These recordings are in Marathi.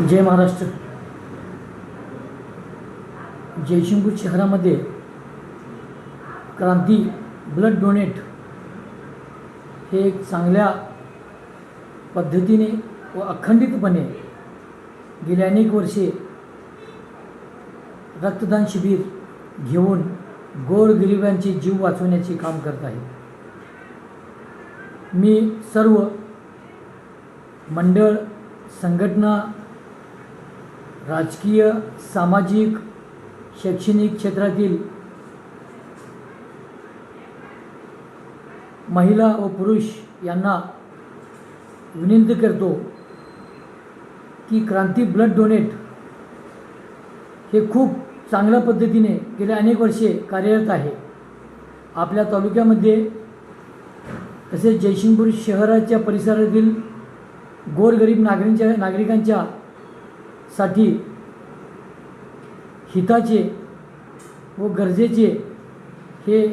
जय महाराष्ट्र. जयशिंगपूर शहरामध्ये क्रांती ब्लड डोनेट हे एक चांगल्या पद्धतीने व अखंडितपणे गेली अनेक वर्षे रक्तदान शिबिर घेऊन गोरगरिबांचे जीव वाचवण्याचे काम करत आहे. मी सर्व मंडळ संघटना राजकीय सामाजिक शैक्षणिक क्षेत्रातील महिला व पुरुष यांना विनंती करतो की क्रांती ब्लड डोनेट हे खूप चांगल्या पद्धतीने गेल्या अनेक वर्षे कार्यरत आहे. आपल्या तालुक्यामध्ये तसेच जयसिंगपूर शहराच्या परिसरातील गोरगरीब नागरिकांच्या नागरिकांच्या साठी हिताचे व गरजेचे हे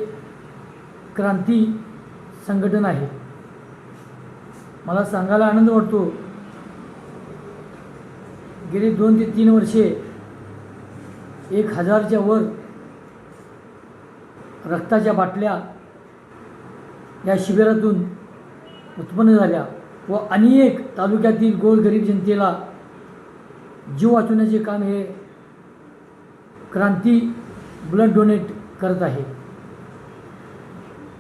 क्रांती संघटन आहे. मला सांगायला आनंद वाटतो. गेली दोन ते तीन वर्षे एक हजारच्या वर रक्ताच्या बाटल्या या शिबिरातून उत्पन्न झाल्या व अनेक तालुक्यातील गोरगरीब जनतेला जीव वाचवण्याचे काम हे क्रांती ब्लड डोनेट करत आहे.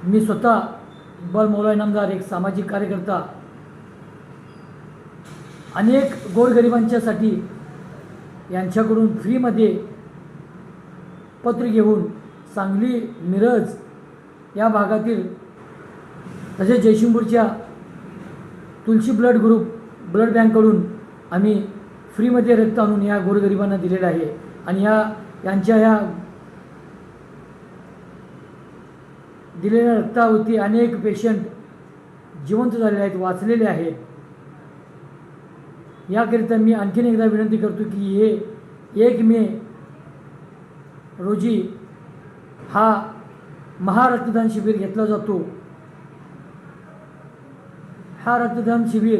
मी स्वतः इक्बाल मौला इनामदार एक सामाजिक कार्यकर्ता अनेक गोरगरिबांच्यासाठी यांच्याकडून फ्रीमध्ये पत्र घेऊन सांगली मिरज या भागातील तसेच जयशिंगपूरच्या तुलसी ब्लड ग्रुप ब्लड बँककडून आम्ही फ्रीमध्ये रक्त आणून या गोरगरिबांना दिलेलं आहे. आणि या यांच्या ह्या दिलेल्या रक्तावरती अनेक पेशंट जिवंत झालेले आहेत वाचलेले आहेत. याकरिता मी आणखीन एकदा विनंती करतो की हे एक मे रोजी हा महारक्तदान शिबिर घेतला जातो. हा रक्तदान शिबिर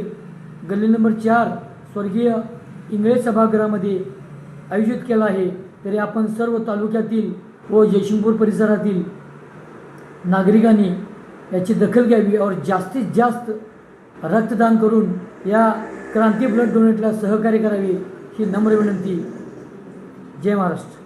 गल्ली नंबर चार स्वर्गीय इंग्रज सभागृहामध्ये आयोजित केला आहे तरी आपण सर्व तालुक्यातील व जयशिंगपूर परिसरातील नागरिकांनी याची दखल घ्यावी और जास्तीत जास्त रक्तदान करून या क्रांती ब्लड डोनेटला सहकार्य करावे ही नम्र विनंती. जय महाराष्ट्र.